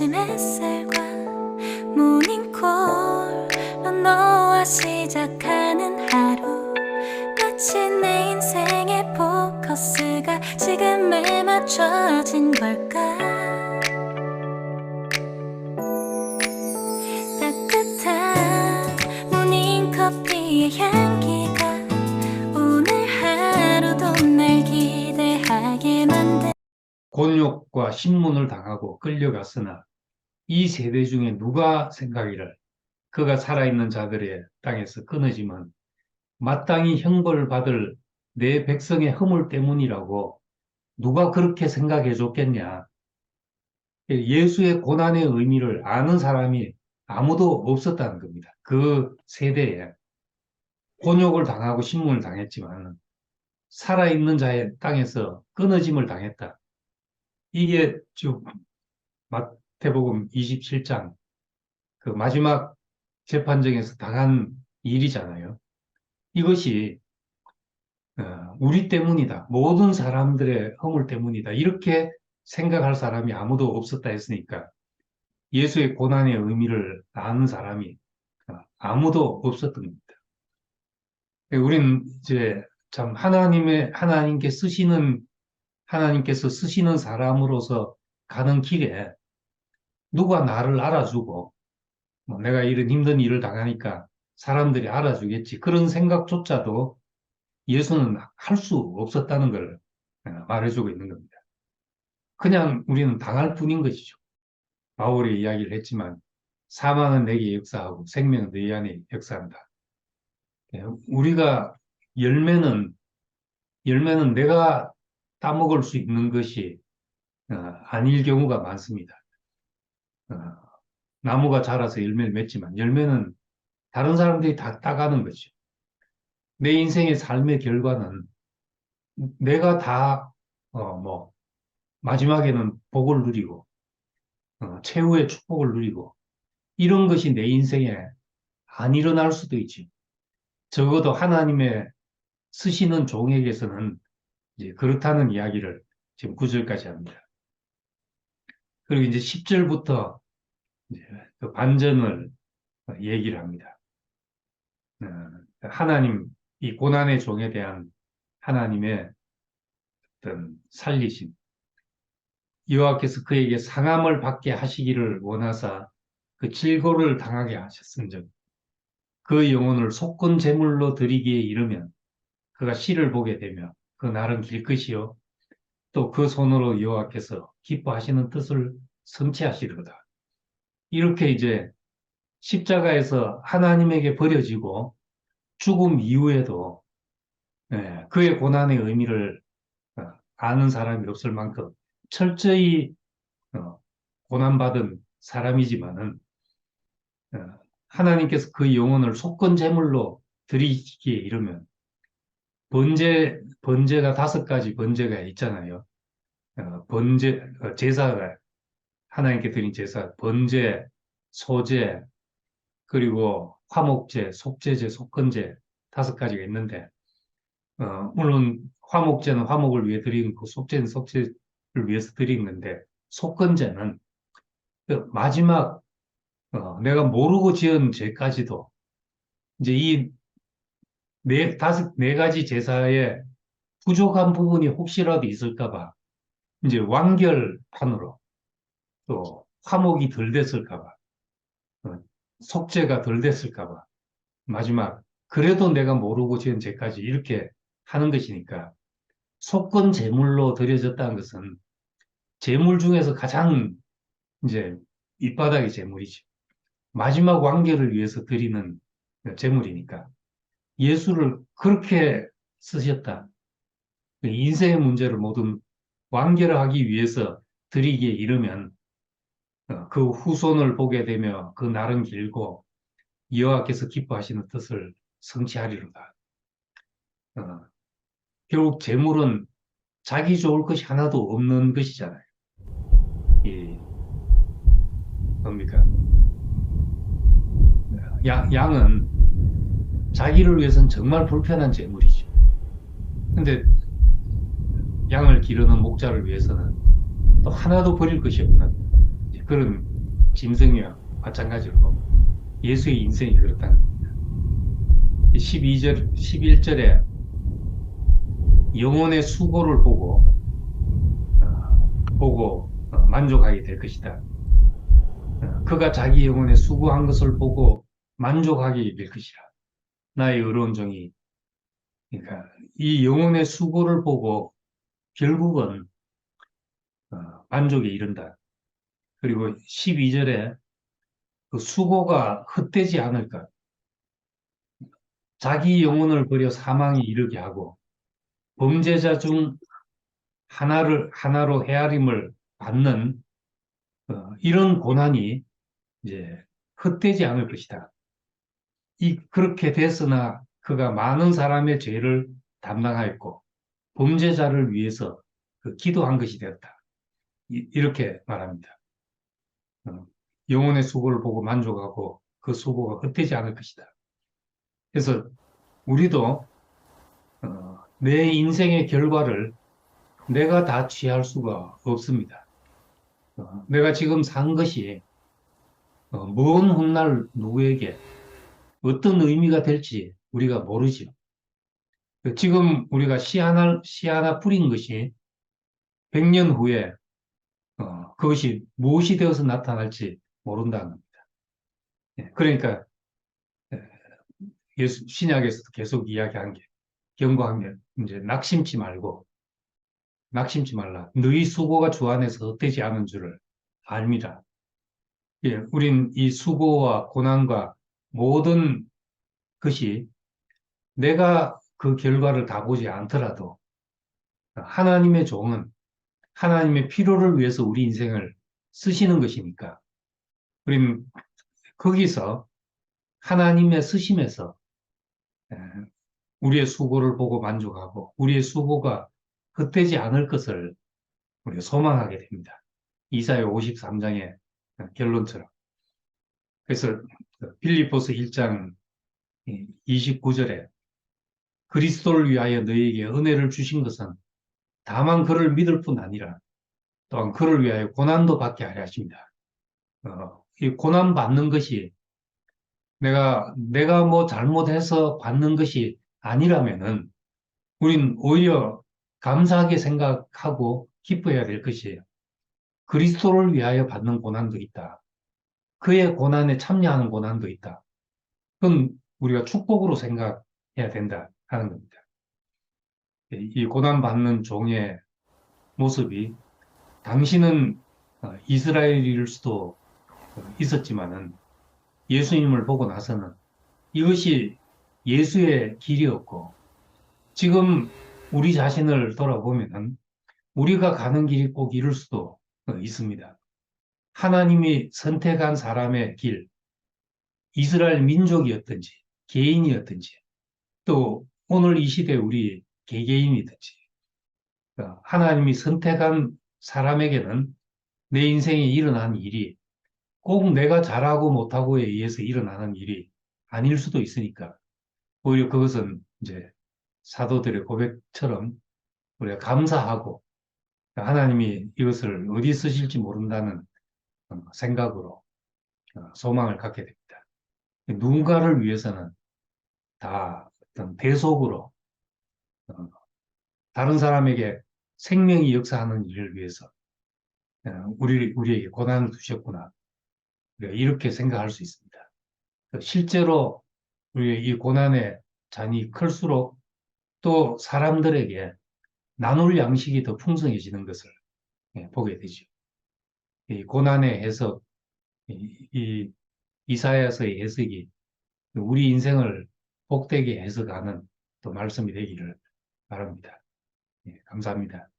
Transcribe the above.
아침 햇살과 모닝콜로 너와 시작하는 하루. 마치 내 인생의 포커스가 지금에 맞춰진 걸까? 곤욕과 신문을 당하고 끌려갔으나 이 세대 중에 누가 생각이를 그가 살아있는 자들의 땅에서 끊어지면 마땅히 형벌을 받을 내 백성의 허물 때문이라고 누가 그렇게 생각해 줬겠냐. 예수의 고난의 의미를 아는 사람이 아무도 없었다는 겁니다. 그 세대에 곤욕을 당하고 신문을 당했지만 살아있는 자의 땅에서 끊어짐을 당했다. 이게 지금 마태복음 27장 그 마지막 재판정에서 당한 일이잖아요. 이것이 어, 우리 때문이다. 모든 사람들의 허물 때문이다. 이렇게 생각할 사람이 아무도 없었다 했으니까 예수의 고난의 의미를 아는 사람이 어, 아무도 없었던 겁니다. 우리는 이제 참 하나님의 하나님께 쓰시는 하나님께서 쓰시는 사람으로서 가는 길에 누가 나를 알아주고 뭐 내가 이런 힘든 일을 당하니까 사람들이 알아주겠지 그런 생각조차도 예수는 할 수 없었다는 걸 어, 말해주고 있는 겁니다. 그냥 우리는 당할 뿐인 것이죠. 바울이 이야기를 했지만 사망은 내게 역사하고 생명은 내 안에 역사한다. 예, 우리가 열매는 열매는 내가 따먹을 수 있는 것이 어, 아닐 경우가 많습니다. 어, 나무가 자라서 열매를 맺지만 열매는 다른 사람들이 다 따가는 거죠. 내 인생의 삶의 결과는 내가 다, 어, 뭐, 마지막에는 복을 누리고, 어, 최후의 축복을 누리고, 이런 것이 내 인생에 안 일어날 수도 있지. 적어도 하나님의 쓰시는 종에게서는 이제 그렇다는 이야기를 지금 9절까지 합니다. 그리고 이제 10절부터 이제 그 반전을 얘기를 합니다. 어, 하나님, 이 고난의 종에 대한 하나님의 어떤 살리심. 여호와께서 그에게 상함을 받게 하시기를 원하사 그 질고를 당하게 하셨은즉 그 영혼을 속건 제물로 드리기에 이르면 그가 씨를 보게 되며 그 날은 길 것이요 또 그 손으로 여호와께서 기뻐하시는 뜻을 성취하시리로다. 이렇게 이제 십자가에서 하나님에게 버려지고 죽음 이후에도 예, 그의 고난의 의미를 어, 아는 사람이 없을 만큼 철저히 어, 고난받은 사람이지만은 어, 하나님께서 그 영혼을 속건 제물로 드리기에 이르면 번제 번제가 다섯 가지 번제가 있잖아요. 번제 제사가 하나님께 드린 제사 번제 소제 그리고 화목제, 속제제, 속건제 다섯 가지가 있는데 어, 물론 화목제는 화목을 위해 드리는 거, 속제는 속제를 위해서 드리는 건데 속건제는 그 마지막 어, 내가 모르고 지은 죄까지도 이제 이 네 다섯 네 가지 제사에 부족한 부분이 혹시라도 있을까봐 이제 완결판으로 또 화목이 덜 됐을까봐 어, 속죄가 덜 됐을까봐 마지막 그래도 내가 모르고 지은 죄까지 이렇게 하는 것이니까 속건 제물로 드려졌다는 것은 제물 중에서 가장 이제 밑바닥의 제물이죠. 마지막 완결을 위해서 드리는 제물이니까 예수를 그렇게 쓰셨다. 인생의 문제를 모든 완결하기 위해서 드리기에 이르면 어, 그 후손을 보게 되며 그 날은 길고 여호와께서 기뻐하시는 뜻을 성취하리로다. 어, 결국 재물은 자기 좋을 것이 하나도 없는 것이잖아요. 이 뭡니까? 양, 양은 자기를 위해서는 정말 불편한 재물이죠. 근데 양을 기르는 목자를 위해서는 또 하나도 버릴 것이 없는 그런 짐승이와 마찬가지로 예수의 인생이 그렇다는 겁니다. 12절, 11절에 영혼의 수고를 보고, 어, 보고 어, 만족하게 될 것이다. 어, 그가 자기 영혼의 수고한 것을 보고 만족하게 될 것이라. 나의 의로운 종이. 그러니까 이 영혼의 수고를 보고 결국은 어, 만족에 이른다. 그리고 12절에 그 수고가 헛되지 않을까. 자기 영혼을 버려 사망에 이르게 하고 범죄자 중 하나를 하나로 헤아림을 받는 어, 이런 고난이 이제 헛되지 않을 것이다. 이 그렇게 됐으나 그가 많은 사람의 죄를 담당하였고 범죄자를 위해서 그 기도한 것이 되었다. 이, 이렇게 말합니다. 어, 영혼의 수고를 보고 만족하고 그 수고가 헛되지 않을 것이다. 그래서 우리도 어, 내 인생의 결과를 내가 다 취할 수가 없습니다. 어, 내가 지금 산 것이 어, 먼 훗날 누구에게 어떤 의미가 될지 우리가 모르죠. 지금 우리가 씨 하나, 씨 하나 뿌린 것이 100년 후에 어, 그것이 무엇이 되어서 나타날지 모른다는 겁니다. 예, 그러니까 예, 예수, 신약에서도 계속 이야기한 게 경고한 게 이제 낙심치 말고 낙심치 말라. 너희 수고가 주 안에서 헛되지 않은 줄을 알미라. 예, 우린 이 수고와 고난과 모든 것이 내가 그 결과를 다 보지 않더라도 하나님의 종은 하나님의 필요를 위해서 우리 인생을 쓰시는 것이니까 우린 거기서 하나님의 쓰심에서 에, 우리의 수고를 보고 만족하고 우리의 수고가 헛되지 않을 것을 우리가 소망하게 됩니다. 이사야 53장의 결론처럼. 그래서 빌리포스 1장 29절에 그리스도를 위하여 너희에게 은혜를 주신 것은 다만 그를 믿을 뿐 아니라 또한 그를 위하여 고난도 받게 하려 하십니다. 어, 이 고난 받는 것이 내가 내가 뭐 잘못해서 받는 것이 아니라면은 우린 오히려 감사하게 생각하고 기뻐해야 될 것이에요. 그리스도를 위하여 받는 고난도 있다. 그의 고난에 참여하는 고난도 있다. 그건 우리가 축복으로 생각해야 된다 하는 겁니다. 이 고난 받는 종의 모습이 당신은 어, 이스라엘일 수도 있었지만은 예수님을 보고 나서는 이것이 예수의 길이었고 지금 우리 자신을 돌아보면은 우리가 가는 길이 꼭 이룰 수도 있습니다. 하나님이 선택한 사람의 길, 이스라엘 민족이었든지 개인이었든지 또 오늘 이 시대 우리 개개인이든지 그러니까 하나님이 선택한 사람에게는 내 인생에 일어난 일이 꼭 내가 잘하고 못하고에 의해서 일어나는 일이 아닐 수도 있으니까 오히려 그것은 이제 사도들의 고백처럼 우리가 감사하고 하나님이 이것을 어디 쓰실지 모른다는 생각으로 어, 소망을 갖게 됩니다. 누군가를 위해서는 다 어떤 대속으로 어, 다른 사람에게 생명이 역사하는 일을 위해서 어, 우리, 우리에게 고난을 두셨구나. 이렇게 생각할 수 있습니다. 실제로 우리의 이 고난의 잔이 클수록 또 사람들에게 나눌 양식이 더 풍성해지는 것을 예, 보게 되죠. 이 고난의 해석, 이, 이 이사야서의 해석이 우리 인생을 복되게 해석하는 또 말씀이 되기를 바랍니다. 예, 감사합니다.